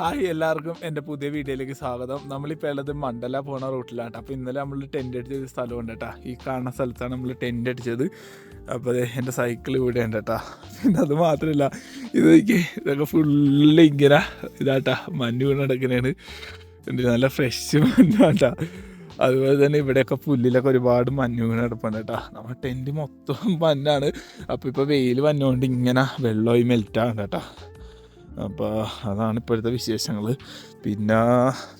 Hi എല്ലാവർക്കും എന്റെ പുതിയ വീഡിയോയിലേക്ക് സ്വാഗതം. നമ്മളിപ്പോൾ ഉള്ളത് മണ്ഡല പോണ റൂട്ടിലാണ് അപ്പോൾ ഇന്നലെ നമ്മൾ ടെന്റ് അടിച്ച ഒരു സ്ഥലമുണ്ട് കേട്ടോ. ഈ കാണുന്ന സ്ഥലത്താണ് നമ്മൾ ടെന്റ് അടിച്ചത്. അപ്പോൾ എന്റെ സൈക്കിൾ ഇവിടെ ഉണ്ട് കേട്ടോ. പിന്നെ അത് മാത്രമല്ല ഇത് ഇതൊക്കെ ഫുള്ള് ഇങ്ങനെ ഇതാട്ടാ മഞ്ഞ് വീണ് കിടക്കുന്നതാണ് നല്ല ഫ്രഷ് മഞ്ഞാട്ടാ അതുപോലെ തന്നെ ഇവിടെയൊക്കെ പുല്ലിലൊക്കെ ഒരുപാട് മഞ്ഞ് വീണ് കിടപ്പുണ്ട് കേട്ടോ. നമ്മുടെ ടെന്റ് മൊത്തം മഞ്ഞാണ് അപ്പോൾ ഇപ്പോൾ വെയിൽ വന്നുകൊണ്ട് ഇങ്ങനെ വെള്ളമായി മെൽറ്റാണ് കേട്ടോ. അപ്പോൾ അതാണ് ഇപ്പോഴത്തെ വിശേഷങ്ങൾ പിന്നെ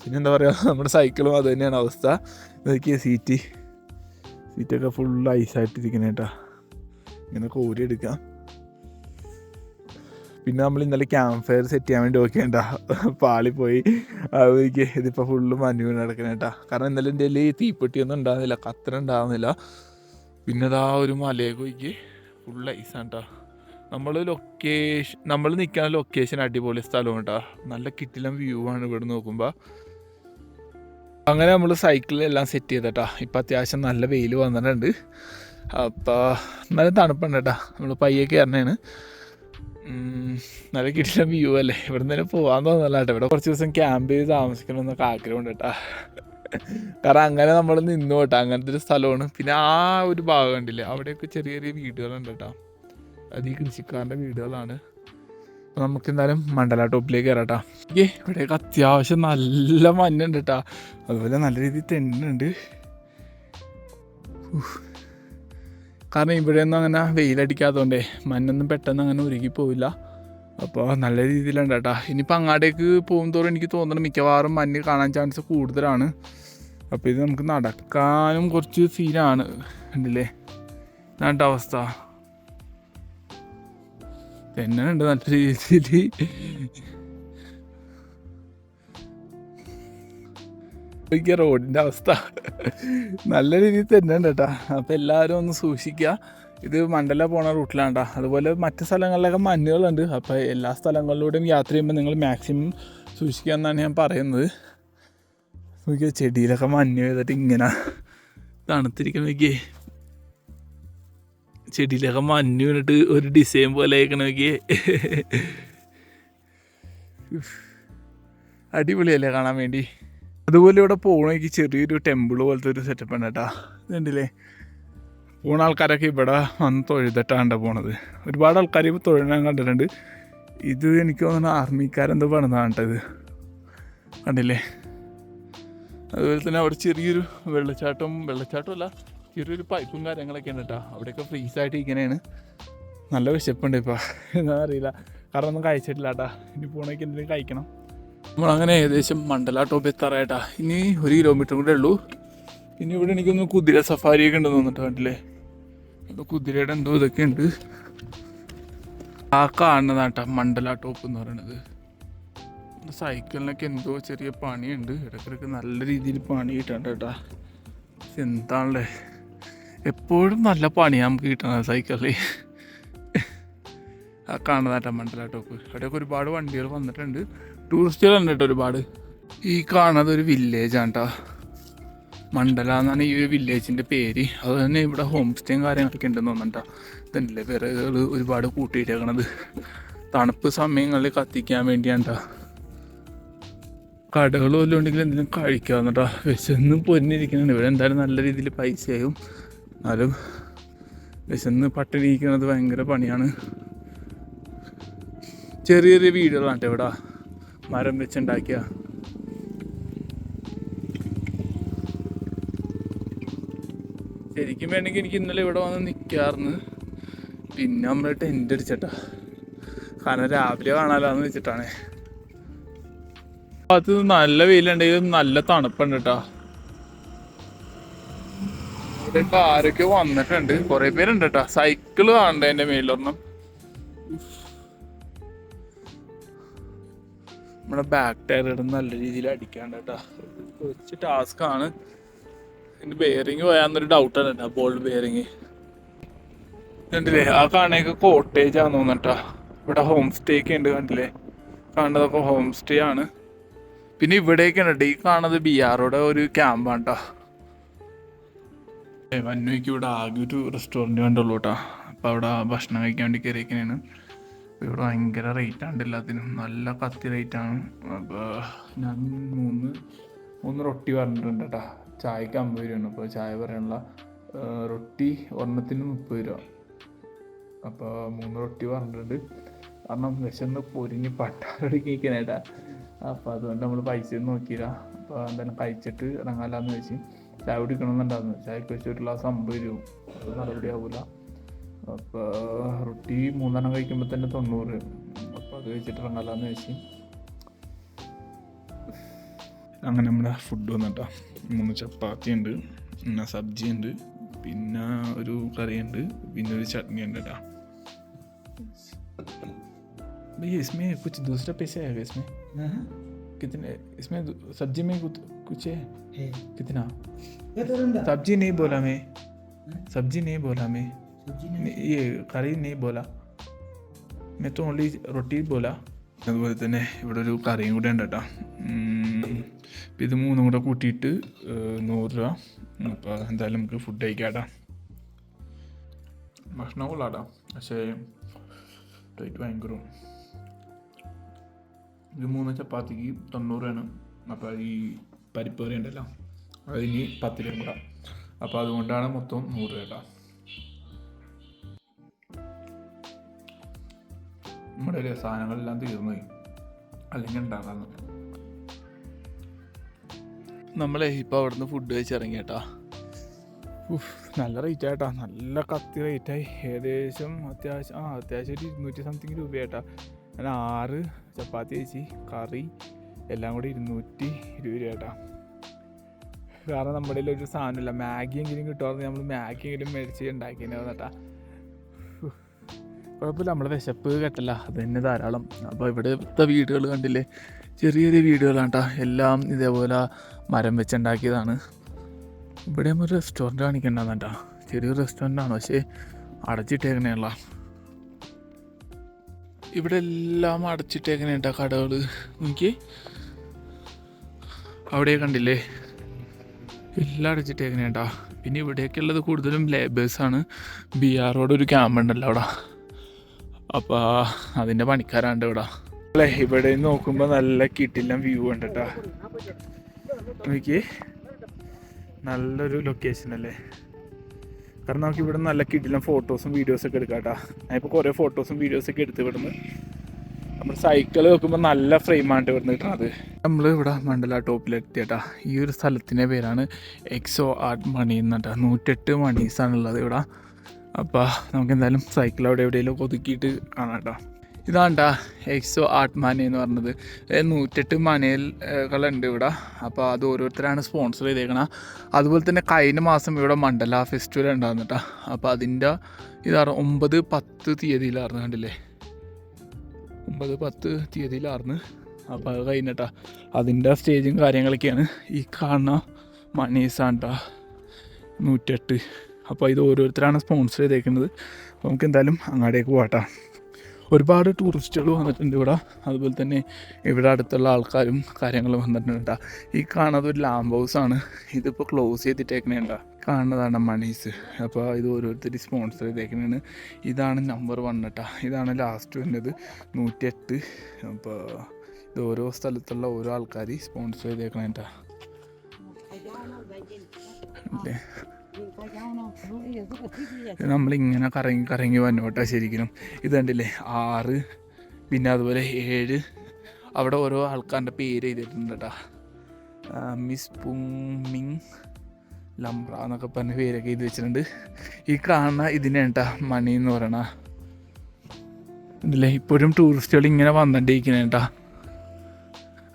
പിന്നെ എന്താ പറയുക നമ്മുടെ സൈക്കിളും അത് തന്നെയാണ് അവസ്ഥ. നോക്കിയ സീറ്റ് സീറ്റൊക്കെ ഫുൾ ഐസായിട്ടിരിക്കുന്ന കേട്ടോ ഇങ്ങനെ കോരി എടുക്കാം. പിന്നെ നമ്മൾ ഇന്നലെ ക്യാമ്പ് ഫയർ സെറ്റ് ചെയ്യാൻ വേണ്ടി നോക്കേണ്ട പാളി പോയി. അത് നോക്കിയേ ഇതിപ്പോൾ ഫുള്ള് മഞ്ഞ് കേട്ടാ കാരണം ഇന്നലെ എന്റെ കയ്യിൽ തീപ്പെട്ടിയൊന്നും ഉണ്ടാകുന്നില്ല കത്തന ഉണ്ടാകുന്നില്ല പിന്നെ ഇതാ ഒരു മലയൊക്കെ പോയിക്ക് ഫുൾ ഐസാണ് കേട്ടോ നമ്മൾ ലൊക്കേഷൻ നമ്മൾ നിൽക്കുന്ന ലൊക്കേഷൻ അടിപൊളി സ്ഥലം കേട്ടോ നല്ല കിട്ടിലം വ്യൂ ആണ് ഇവിടെ നോക്കുമ്പോൾ അങ്ങനെ നമ്മൾ സൈക്കിളിലെല്ലാം സെറ്റ് ചെയ്തട്ടാ ഇപ്പം അത്യാവശ്യം നല്ല വെയിൽ വന്നിട്ടുണ്ട്. അപ്പോൾ നല്ല തണുപ്പുണ്ട് കേട്ടോ നമ്മൾ പയ്യെ കയറണേണ് നല്ല കിട്ടിലും വ്യൂ അല്ലേ? ഇവിടെ നിന്ന് പോകാൻ തോന്നല്ല കേട്ടോ ഇവിടെ കുറച്ച് ദിവസം ക്യാമ്പ് ചെയ്ത് താമസിക്കണമെന്നൊക്കെ ആഗ്രഹമുണ്ട് കേട്ടോ കാരണം അങ്ങനെ നമ്മൾ നിന്നു കേട്ടോ അങ്ങനത്തെ ഒരു സ്ഥലമാണ്. പിന്നെ ആ ഒരു ഭാഗം കണ്ടില്ലേ? അവിടെയൊക്കെ ചെറിയ ചെറിയ വീടുകളുണ്ട് കേട്ടോ അത് ഈ കൃഷിക്കാരന്റെ വീടുകളാണ്. നമുക്ക് എന്തായാലും മണ്ഡല ടോപ്പിലേക്ക് കയറാട്ടാ ഏ ഇവിടെയൊക്കെ അത്യാവശ്യം നല്ല മഞ്ഞുണ്ട് കേട്ടാ അതുപോലെ നല്ല രീതിയിൽ തെന്നുണ്ട്. കാരണം ഇവിടെയൊന്നും അങ്ങനെ വെയിലടിക്കാത്തതുകൊണ്ടേ മഞ്ഞൊന്നും പെട്ടെന്ന് അങ്ങനെ ഉരുകി പോവില്ല. അപ്പോൾ നല്ല രീതിയിലുണ്ട് കേട്ടാ ഇനിയിപ്പോൾ അങ്ങാടേക്ക് പോകുന്തോറും എനിക്ക് തോന്നുന്നത് മിക്കവാറും മഞ്ഞ് കാണാൻ ചാൻസ് കൂടുതലാണ്. അപ്പോൾ ഇത് നമുക്ക് നടക്കാനും കുറച്ച് സീനാണ്. ഉണ്ടല്ലേ അവസ്ഥ. തെന്നുണ്ട് നല്ല രീതിയിൽ നോക്കിയ റോഡിന്റെ അവസ്ഥ. നല്ല രീതിയിൽ തന്നെയുണ്ട് കേട്ടാ. അപ്പോൾ എല്ലാവരും ഒന്ന് സൂക്ഷിക്കുക. ഇത് മണ്ഡല പോണ റൂട്ടിലാണ് കേട്ടോ അതുപോലെ മറ്റ് സ്ഥലങ്ങളിലൊക്കെ മഞ്ഞുകളുണ്ട്. അപ്പോൾ എല്ലാ സ്ഥലങ്ങളിലൂടെയും യാത്ര ചെയ്യുമ്പോൾ നിങ്ങൾ മാക്സിമം സൂക്ഷിക്കുക എന്നാണ് ഞാൻ പറയുന്നത്. നോക്കിയാൽ ചെടിയിലൊക്കെ മഞ്ഞ് ചെയ്തിട്ട് ഇങ്ങനെ തണുത്തിരിക്കണം നോക്കിയേ. ചെടിയിലൊക്കെ മഞ്ഞ് വീണിട്ട് ഒരു ഡിസൈൻ പോലെ ആയിക്കണമെങ്കിൽ അടിപൊളിയല്ലേ കാണാൻ വേണ്ടി. അതുപോലെ ഇവിടെ പോകണമെങ്കിൽ ചെറിയൊരു ടെമ്പിൾ പോലത്തെ ഒരു സെറ്റപ്പ് ഉണ്ട് കേട്ടോ ഇതുണ്ടല്ലേ? പോണ ആൾക്കാരൊക്കെ ഇവിടെ വന്ന് തൊഴുതിട്ടാണ് പോണത്. ഒരുപാട് ആൾക്കാർ ഇപ്പോൾ തൊഴിലാൻ കണ്ടിട്ടുണ്ട്. ഇത് എനിക്ക് തോന്നുന്നു ആർമിക്കാരെന്തോ പണിതാണ് കേട്ടത് കണ്ടില്ലേ? അതുപോലെ തന്നെ അവിടെ ചെറിയൊരു വെള്ളച്ചാട്ടം വെള്ളച്ചാട്ടമല്ല ചെറിയൊരു പൈപ്പും കാര്യങ്ങളൊക്കെ ഉണ്ട് കേട്ടോ അവിടെയൊക്കെ ഫ്രീസായിട്ട് ഇങ്ങനെയാണ് നല്ല വിശപ്പുണ്ട് ഇപ്പോൾ എന്താ അറിയില്ല. കാരണം ഒന്നും കഴിച്ചിട്ടില്ല കേട്ടാ ഇനി പോകണമെങ്കിൽ എന്തെങ്കിലും കഴിക്കണം. നമ്മളങ്ങനെ ഏകദേശം മണ്ഡല ടോപ്പ് എത്താറായിട്ടാ. ഇനി ഒരു കിലോമീറ്റർ കൂടെ ഉള്ളൂ. ഇനി ഇവിടെ എനിക്കൊന്ന് കുതിര സഫാരിയൊക്കെ ഉണ്ടെന്ന് തോന്നിട്ട് കണ്ടില്ലേ? അപ്പോൾ കുതിരയുടെ എന്തോ ഇതൊക്കെ ഉണ്ട്. ആ കാണുന്നതാട്ടാ മണ്ഡല ടോപ്പ് എന്ന് പറയണത്. സൈക്കിളിനൊക്കെ എന്തോ ചെറിയ പണിയുണ്ട്. ഇടയ്ക്കിടയ്ക്ക് നല്ല രീതിയിൽ പണി കിട്ടണ്ട കേട്ടാ എന്താണല്ലേ? എപ്പോഴും നല്ല പണിയാണ് നമുക്ക് കിട്ടണത് സൈക്കിളിൽ ആ കാണുന്നതായിട്ട് മണ്ഡല ടോപ്പ് അവിടെയൊക്കെ ഒരുപാട് വണ്ടികൾ വന്നിട്ടുണ്ട്. ടൂറിസ്റ്റുകൾ ഉണ്ട് കേട്ടോ ഒരുപാട്. ഈ കാണുന്നത് ഒരു വില്ലേജാണ് കേട്ടോ മണ്ഡല എന്നാണ് ഈ ഒരു വില്ലേജിന്റെ പേര്. അത് തന്നെ ഇവിടെ ഹോം സ്റ്റേയും കാര്യങ്ങളൊക്കെ ഉണ്ടെന്ന് തോന്നുന്നുണ്ടോ ഇതല്ലേ വിറകുകൾ ഒരുപാട് കൂട്ടിയിട്ടേക്കണത്. തണുപ്പ് സമയങ്ങളിൽ കത്തിക്കാൻ വേണ്ടിയാണ് കേട്ടോ കടകൾ വല്ലതും ഉണ്ടെങ്കിൽ എന്തെങ്കിലും കഴിക്കാവുന്നട്ടാ വിശന്ന് പൊന്നിരിക്കുന്നുണ്ട് ഇവിടെ എന്തായാലും നല്ല രീതിയിൽ പൈസയായും എന്നാലും വിശന്ന് പട്ടിണി ഇരിക്കുന്നത് ഭയങ്കര പണിയാണ്. ചെറിയ ചെറിയ വീടുകളാണ് ഇവിടെ മരം വെച്ചുണ്ടാക്കിയ. ശരിക്കും വേണമെങ്കിൽ എനിക്ക് ഇന്നലെ ഇവിടെ വന്ന് നിൽക്കാറുന്ന് പിന്നെ നമ്മൾ ടെന്റ് അടിച്ചട്ടാ. കാരണം രാവിലെ കാണാലോന്ന് വെച്ചിട്ടാണ്. അത് നല്ല വെയിലുണ്ടെങ്കിലും നല്ല തണുപ്പുണ്ട് കേട്ടോ. ഇവിടെ ആരൊക്കെ വന്നിട്ടുണ്ട്. കുറെ പേരുണ്ട് കേട്ടോ സൈക്കിൾ കാണണ്ട എന്റെ മേലൊരെണ്ണം നമ്മുടെ ബാക്ക് ടയർ ഇടുന്ന നല്ല രീതിയിൽ അടിക്കാണ്ട് കേട്ടോ കുറച്ച് ടാസ്ക് ആണ്. ഇതിന്റെ ബെയറിങ് പോയാന്നൊരു ഡൗട്ടാണ് കേട്ടോ ബോൾഡ് ബെയറിങ് കണ്ടില്ലേ? ആ കാണേക്ക് കോട്ടേജ് ആണെന്ന് തോന്നട്ടാ ഇവിടെ ഹോം സ്റ്റേ ഒക്കെ ഉണ്ട് കണ്ടില്ലേ? കാണുന്നതൊക്കെ ഹോം സ്റ്റേ ആണ്. പിന്നെ ഇവിടെയൊക്കെ ഉണ്ട് ഈ കാണുന്നത് ബിയാറോടെ ഒരു ക്യാമ്പാണ് കേട്ടോ വന്നുവയ്ക്ക് ഇവിടെ ആകെ ഒരു റെസ്റ്റോറന്റ് കണ്ടുള്ളൂ കേട്ടോ അപ്പോൾ അവിടെ ഭക്ഷണം കഴിക്കാൻ വേണ്ടി കയറിയിരിക്കുന്നതാണ് അപ്പോൾ ഇവിടെ ഭയങ്കര റേറ്റ് ആണ് എല്ലാത്തിനും. നല്ല കത്തി റേറ്റാണ് അപ്പോൾ ഞാൻ മൂന്ന് മൂന്ന് റൊട്ടി പറഞ്ഞിട്ടുണ്ട് കേട്ടോ ചായക്ക് അമ്പത് രൂപയാണ്. അപ്പോൾ ചായ പറയാനുള്ള റൊട്ടി ഒരെണ്ണത്തിന് മുപ്പത് രൂപ. അപ്പോൾ മൂന്ന് റൊട്ടി പറഞ്ഞിട്ടുണ്ട്. കാരണം വിശന്ന് പൊരിഞ്ഞ് പട്ടാറടിക്കാനായിട്ടാ അപ്പോൾ അതുകൊണ്ട് നമ്മൾ പൈസ നോക്കിയില്ല. അപ്പോൾ എന്തായാലും കഴിച്ചിട്ട് ഇറങ്ങാമല്ലാന്ന് വെച്ച് ചായ കുടിക്കണമെന്നുണ്ടായിരുന്നു ചായക്ക് വെച്ച് ഒരു ഗ്ലാസ് അമ്പത് രൂപ അത് നടപടിയാവില്ല അപ്പോൾ റൊട്ടി മൂന്നെണ്ണം കഴിക്കുമ്പോൾ തന്നെ തൊണ്ണൂറ് അപ്പോൾ അത് കഴിച്ചിട്ട് ഇറങ്ങാലാന്ന് വെച്ച് അങ്ങനെ നമ്മുടെ ഫുഡ് വന്നിട്ടാ മൂന്ന് ചപ്പാത്തി ഉണ്ട് പിന്നെ സബ്ജി ഉണ്ട് പിന്നെ ഒരു കറിയുണ്ട് പിന്നെ ഒരു ചട്നി ഉണ്ട് കേട്ടോ भैया इसमें कुछ दूसरा पैसे आएगा इसमें हाँ, कितने इसमें दू- सब्जी में कुछ कुछ है है कितना ये तो रंदा सब्जी नहीं बोला मैं सब्जी नहीं बोला मैं सब्जी नहीं नहीं, ये കറി नहीं बोला मैं तो ഓൺലി റൊട്ടി बोला അതുപോലെ തന്നെ ഇവിടെ ഒരു കറിയും കൂടെ ഉണ്ട് കേട്ടോ ഉം, ഇപ്പം ഇത് മൂന്നും കൂടെ കൂട്ടിയിട്ട് ഏഹ്, നൂറ് രൂപ അപ്പോൾ എന്തായാലും നമുക്ക് ഫുഡ് കഴിക്കാം കേട്ടോ ഭക്ഷണം കൊള്ളാട്ടോ പക്ഷേ റേറ്റ് ഭയങ്കരവും ഇത് മൂന്ന് ചപ്പാത്തിക്ക് തൊണ്ണൂറാണ് അപ്പോൾ ഈ പരിപ്പ് കറി ഉണ്ടല്ലോ അതിന് പത്ത് രൂപ കൂടാം. അപ്പോൾ അതുകൊണ്ടാണ് മൊത്തം നൂറ് കേട്ടോ. നമ്മുടെ കയ്യിലെ സാധനങ്ങളെല്ലാം തീർന്നു പോയി. അല്ലെങ്കിൽ ഉണ്ടാകാന്ന്. നമ്മളെ ഇപ്പോൾ അവിടുന്ന് ഫുഡ് കഴിച്ചിറങ്ങി കേട്ടാ. കേട്ടോ നല്ല റേറ്റ് ആയിട്ടാ നല്ല കത്തി റേറ്റായി ഏകദേശം അത്യാവശ്യം ആ അത്യാവശ്യം ഒരു ഇരുന്നൂറ്റി സംതിങ് രൂപയായിട്ടാ ഞാൻ ആറ് ചപ്പാത്തി കഴിച്ച് കറി എല്ലാം കൂടി ഇരുന്നൂറ്റി ഇരുപത് രൂപ കേട്ടോ കാരണം നമ്മുടെ ഒരു സാധനമില്ല. മാഗി എങ്കിലും കിട്ടുമായിരുന്നു നമ്മൾ മാഗി എങ്കിലും മേടിച്ച് ഉണ്ടാക്കിയിരുന്നു കേട്ടാ കുഴപ്പമില്ല. നമ്മളെ വിശപ്പ് കെട്ടല്ല അത് തന്നെ ധാരാളം. അപ്പോൾ ഇവിടുത്തെ വീടുകൾ കണ്ടില്ലേ? ചെറിയ ചെറിയ വീടുകളാണ് കേട്ടോ എല്ലാം ഇതേപോലെ മരം വെച്ചുണ്ടാക്കിയതാണ്. ഇവിടെ ഒരു റെസ്റ്റോറന്റ് കാണിക്കണ്ടെന്ന് കേട്ടോ ചെറിയൊരു റെസ്റ്റോറന്റ് ആണ്. പക്ഷേ അടച്ചിട്ടേക്കണേള്ള ഇവിടെ എല്ലാം അടച്ചിട്ടേക്കണേട്ടാ കടകൾ നോക്കി അവിടെ കണ്ടില്ലേ? എല്ലാം അടച്ചിട്ടേക്കണേ കേട്ടോ പിന്നെ ഇവിടെയൊക്കെ ഉള്ളത് കൂടുതലും ലേബേഴ്സാണ് ബി ആറോടെ ഒരു ക്യാമ്പ് ഉണ്ടല്ലോ അവിടെ. അപ്പോൾ അതിന്റെ പണിക്കാരാണ്ട് ഇവിടെ. അല്ലേ ഇവിടെ നോക്കുമ്പോൾ നല്ല കിട്ടില്ല വ്യൂ ഉണ്ട് കേട്ടോ നോക്കി നല്ലൊരു ലൊക്കേഷൻ അല്ലേ? കാരണം നമുക്ക് ഇവിടെ നല്ല കിട്ടില്ല ഫോട്ടോസും വീഡിയോസൊക്കെ എടുക്കാം കേട്ടോ ഞാനിപ്പോൾ കുറേ ഫോട്ടോസും വീഡിയോസൊക്കെ എടുത്ത് ഇവിടുന്ന് നമ്മൾ സൈക്കിൾ വെക്കുമ്പോൾ നല്ല ഫ്രെയിമാണ് ഇവിടുന്ന് അത്. നമ്മൾ ഇവിടെ മണ്ഡല ടോപ്പിലെത്തിയട്ടാ ഈ ഒരു സ്ഥലത്തിന്റെ പേരാണ് എക്സോ ആർട്ട് മണി എന്നിട്ടാ നൂറ്റെട്ട് മണീസാണുള്ളത് ഇവിടെ. അപ്പോൾ നമുക്ക് എന്തായാലും സൈക്കിൾ അവിടെ എവിടെയെങ്കിലും ഒതുക്കിയിട്ട് കാണാം കേട്ടോ ഇതാണ്ടാ എക്സോ ആർട്ട് മാനി എന്ന് പറഞ്ഞത്. നൂറ്റെട്ട് മനകളുണ്ട് ഇവിടെ. അപ്പോൾ അത് ഓരോരുത്തരാണ് സ്പോൺസർ ചെയ്തേക്കണം. അതുപോലെ തന്നെ കഴിഞ്ഞ മാസം ഇവിടെ മണ്ഡല ഫെസ്റ്റിവൽ ഉണ്ടായിരുന്നു കേട്ടോ അപ്പോൾ അതിന്റെ ഇതാണ് ഒമ്പത് പത്ത് തീയതിയിലായിരുന്നു കണ്ടില്ലേ? ഒമ്പത് പത്ത് തീയതിയിലായിരുന്നു അപ്പോൾ അത് കഴിഞ്ഞിട്ടാ അതിന്റെ സ്റ്റേജും കാര്യങ്ങളൊക്കെയാണ് ഈ കാണുന്ന മണീസാണ് കേട്ടോ നൂറ്റെട്ട്. അപ്പോൾ ഇത് ഓരോരുത്തരാണ് സ്പോൺസർ ചെയ്തേക്കുന്നത്. അപ്പോൾ നമുക്ക് എന്തായാലും അങ്ങാടേക്ക് പോകട്ടാ ഒരുപാട് ടൂറിസ്റ്റുകൾ വന്നിട്ടുണ്ട് ഇവിടെ. അതുപോലെ തന്നെ ഇവിടെ അടുത്തുള്ള ആൾക്കാരും കാര്യങ്ങളും വന്നിട്ടുണ്ട് ഈ കാണുന്നത് ഒരു ലാംബ് ഹൗസാണ്. ഇതിപ്പോൾ ക്ലോസ് ചെയ്തിട്ടേക്കണേണ്ട. കാണുന്നതാണ് മണീസ്. അപ്പോൾ ഇത് ഓരോരുത്തർ സ്പോൺസർ ചെയ്തേക്കുന്നതാണ് ഇതാണ് നമ്പർ വൺ കേട്ടോ ഇതാണ് ലാസ്റ്റ് വരുന്നത് നൂറ്റിയെട്ട്. അപ്പോൾ ഇത് ഓരോ സ്ഥലത്തുള്ള ഓരോ ആൾക്കാർ സ്പോൺസർ ചെയ്തേക്കണേ കേട്ടോ അല്ലേ? നമ്മളിങ്ങനെ കറങ്ങി കറങ്ങി വന്നു കേട്ടോ ശരിക്കും ഇത് കണ്ടില്ലേ? ആറ് പിന്നെ അതുപോലെ ഏഴ്. അവിടെ ഓരോ ആൾക്കാരുടെ പേര് എഴുതിയിട്ടുണ്ട് കേട്ടോ മിസ് പുങ് ലംബ്ര എന്നൊക്കെ പറഞ്ഞ പേരൊക്കെ എഴുതി വെച്ചിട്ടുണ്ട്. ഈ കാണുന്ന ഇതിനെ കേട്ടാ മണി എന്ന് പറയണ. ഇതില്ലേ ഇപ്പോഴും ടൂറിസ്റ്റുകൾ ഇങ്ങനെ വന്നിട്ടിരിക്കണേ കേട്ടാ.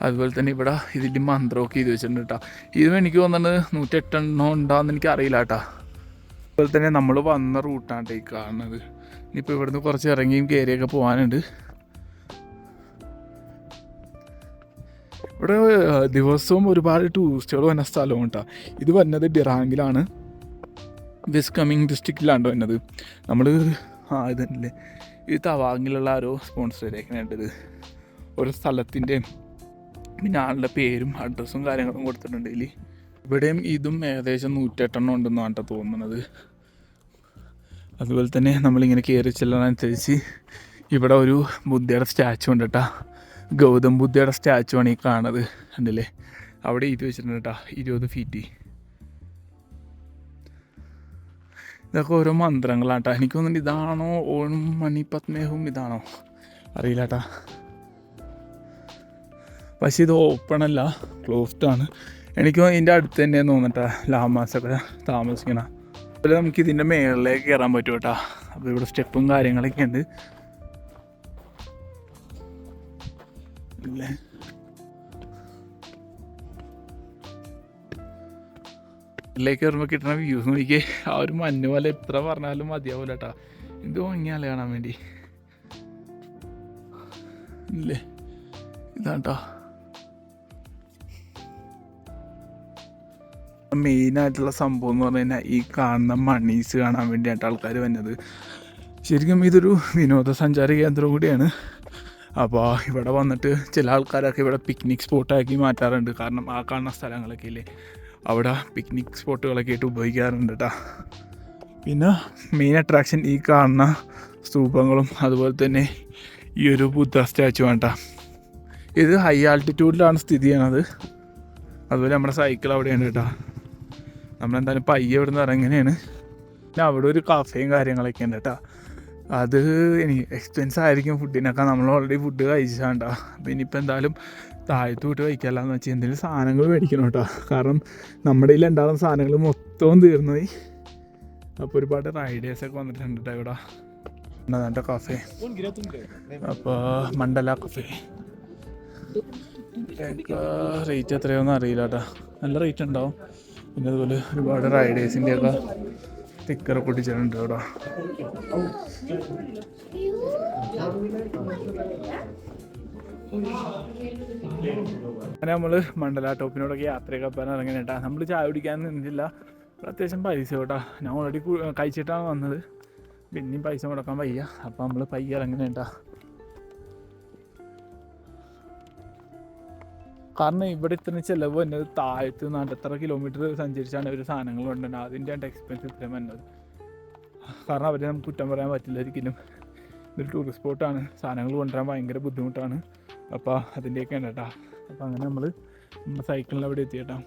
അതുപോലെ തന്നെ ഇവിടെ ഇതിന്റെ മന്ത്രമൊക്കെ എഴുതി വെച്ചിട്ടുണ്ട് കേട്ടോ. ഇതും എനിക്ക് തോന്നുന്നത് നൂറ്റെട്ടെണ്ണോ ഉണ്ടാന്ന് എനിക്ക് അറിയില്ല കേട്ടാ. അതുപോലെ തന്നെ നമ്മൾ വന്ന റൂട്ടാണ് ഈ കാണുന്നത്. ഇനിയിപ്പോൾ ഇവിടുന്ന് കുറച്ച് ഇറങ്ങിയും കയറിയൊക്കെ പോകാനുണ്ട് ഇവിടെ ദിവസവും ഒരുപാട് ടൂറിസ്റ്റുകൾ വന്ന സ്ഥലവും കേട്ടോ ഇത് വന്നത് ഡിറാങ്കിലാണ്. വെസ്റ്റ് കമ്മിങ് ഡിസ്ട്രിക്റ്റിലാണ് വന്നത് നമ്മൾ ആ ഇതല്ലേ. ഇത് തവാങ്ങിലുള്ള ആരോ സ്പോൺസർ ചെയ്തേക്കണേണ്ടത് ഒരു സ്ഥലത്തിന്റെ പിന്നെ ആളുടെ പേരും അഡ്രസ്സും കാര്യങ്ങളും കൊടുത്തിട്ടുണ്ട് ഇതിൽ ഇവിടെയും ഇതും ഏകദേശം നൂറ്റെട്ടെണ്ണം ഉണ്ടെന്ന് കേട്ടോ തോന്നുന്നത് അതുപോലെ തന്നെ നമ്മളിങ്ങനെ കയറി ചെല്ലാനനുസരിച്ച് ഇവിടെ ഒരു ബുദ്ധയുടെ സ്റ്റാച്ചു ഉണ്ട് കേട്ടോ ഗൗതം ബുദ്ധയുടെ സ്റ്റാച്ചു ആണ് ഈ കാണുന്നത്. ഉണ്ടല്ലേ അവിടെ എഴുതി വെച്ചിട്ടുണ്ട് കേട്ടോ ഇരുപത് ഫീറ്റ് ഇതൊക്കെ ഓരോ മന്ത്രങ്ങളാണ് കേട്ടോ. എനിക്ക് തോന്നുന്നുണ്ട് ഇതാണോ ഓണം മണി പത്മേഹവും ഇതാണോ? അറിയില്ല കേട്ടാ. പക്ഷേ ഇത് ഓപ്പൺ അല്ല ക്ലോസ്ഡ് ആണ്. എനിക്ക് ഇതിന്റെ അടുത്ത് തന്നെ തോന്നട്ടാ ലാമാസൊക്കെ താമസിക്കണം. അതുപോലെ നമുക്ക് ഇതിന്റെ മേളിലേക്ക് കയറാൻ പറ്റും കേട്ടോ. അപ്പോൾ ഇവിടെ സ്റ്റെപ്പും കാര്യങ്ങളൊക്കെ ഉണ്ട്. ഇല്ലേ ഇതിലേക്ക് വരുമ്പോൾ കിട്ടുന്ന വ്യൂസ് നോക്കിയേ ആ ഒരു മഞ്ഞ് പോലെ എത്ര പറഞ്ഞാലും മതിയാവില്ല കേട്ടാ എന്ത് കാണാൻ വേണ്ടി. ഇല്ലേ? ഇതാട്ടോ മെയിനായിട്ടുള്ള സംഭവം എന്ന് പറഞ്ഞു കഴിഞ്ഞാൽ ഈ കാണുന്ന മണീസ് കാണാൻ വേണ്ടിയിട്ട് ആൾക്കാർ വന്നത്. ശരിക്കും ഇതൊരു വിനോദസഞ്ചാര കേന്ദ്രം കൂടിയാണ്. അപ്പോൾ ഇവിടെ വന്നിട്ട് ചില ആൾക്കാരൊക്കെ ഇവിടെ പിക്നിക് സ്പോട്ടാക്കി മാറ്റാറുണ്ട്. കാരണം ആ കാണുന്ന സ്ഥലങ്ങളൊക്കെ ഇല്ലേ? അവിടെ പിക്നിക് സ്പോട്ടുകളൊക്കെ ആയിട്ട് ഉപയോഗിക്കാറുണ്ട് കേട്ടോ പിന്നെ മെയിൻ അട്രാക്ഷൻ ഈ കാണുന്ന സ്തൂപങ്ങളും അതുപോലെ തന്നെ ഈ ഒരു ബുദ്ധ സ്റ്റാച്ചു വേണ്ട ഇത് ഹൈ ആൾട്ടിറ്റ്യൂഡിലാണ് സ്ഥിതി ചെയ്യണത്. അതുപോലെ നമ്മുടെ സൈക്കിൾ അവിടെയാണ് കേട്ടോ നമ്മളെന്തായാലും പയ്യെ ഇവിടെ നിന്ന് ഇറങ്ങനെയാണ് പിന്നെ അവിടെ ഒരു കാഫേയും കാര്യങ്ങളൊക്കെ ഉണ്ട് കേട്ടോ അത് എനിക്ക് എക്സ്പെൻസ് ആയിരിക്കും ഫുഡിനൊക്കെ നമ്മൾ ഓൾറെഡി ഫുഡ് കഴിച്ചാണ്ട. അപ്പം ഇനിയിപ്പോൾ എന്തായാലും താഴത്ത് വിട്ട് കഴിക്കാമല്ലാന്ന് വെച്ചാൽ എന്തെങ്കിലും സാധനങ്ങൾ മേടിക്കണം കേട്ടോ. കാരണം നമ്മുടെ കയ്യിൽ ഉണ്ടാകുന്ന സാധനങ്ങൾ മൊത്തവും തീർന്നു പോയി അപ്പോൾ ഒരുപാട് റൈഡേഴ്സൊക്കെ വന്നിട്ടുണ്ട് കേട്ടോ ഇവിടെ. എന്റെ കഫേ അപ്പോൾ മണ്ഡല കഫേ റേറ്റ് എത്രയോന്നും അറിയില്ല കേട്ടോ നല്ല റേറ്റ് ഉണ്ടാവും. പിന്നെ അതുപോലെ ഒരുപാട് റൈഡേഴ്സിന്റെ ഒക്കെ സ്റ്റിക്കറൊക്കെ ഒട്ടിച്ചിട്ടുണ്ട് അവിടെ അങ്ങനെ നമ്മൾ മണ്ഡല ടോപ്പിനോടൊക്കെ യാത്രയൊക്കെ പോകാൻ ഇറങ്ങി കേട്ടാ നമ്മൾ ചായ കുടിക്കാൻ നിന്നില്ല അത്യാവശ്യം പൈസ കേട്ടാ. ഞാൻ ഓൾറെഡി കഴിച്ചിട്ടാണ് വന്നത്. പിന്നെയും പൈസ മുടക്കാൻ വയ്യ. അപ്പം നമ്മൾ പയ്യ ഇറങ്ങി കേട്ടാ കാരണം ഇവിടെ ഇത്ര ചിലവ് വന്നത് താഴത്ത് നിന്ന് എത്ര കിലോമീറ്റർ സഞ്ചരിച്ചാണ് ഒരു സാധനങ്ങൾ കൊണ്ടുവരുന്നത്. അതിന്റെ എക്സ്പെൻസ് ഇത്രയും വന്നത്. കാരണം അവരെ നമുക്ക് കുറ്റം പറയാൻ പറ്റില്ല ഒരിക്കലും ഇതൊരു ടൂറിസ്റ്റ് സ്പോട്ടാണ് സാധനങ്ങൾ കൊണ്ടുവരാൻ ഭയങ്കര ബുദ്ധിമുട്ടാണ്. അപ്പോൾ അതിന്റെയൊക്കെ ഉണ്ട് കേട്ടോ അപ്പോൾ അങ്ങനെ നമ്മൾ നമ്മുടെ സൈക്കിളിൽ അവിടെ എത്തി കേട്ടോ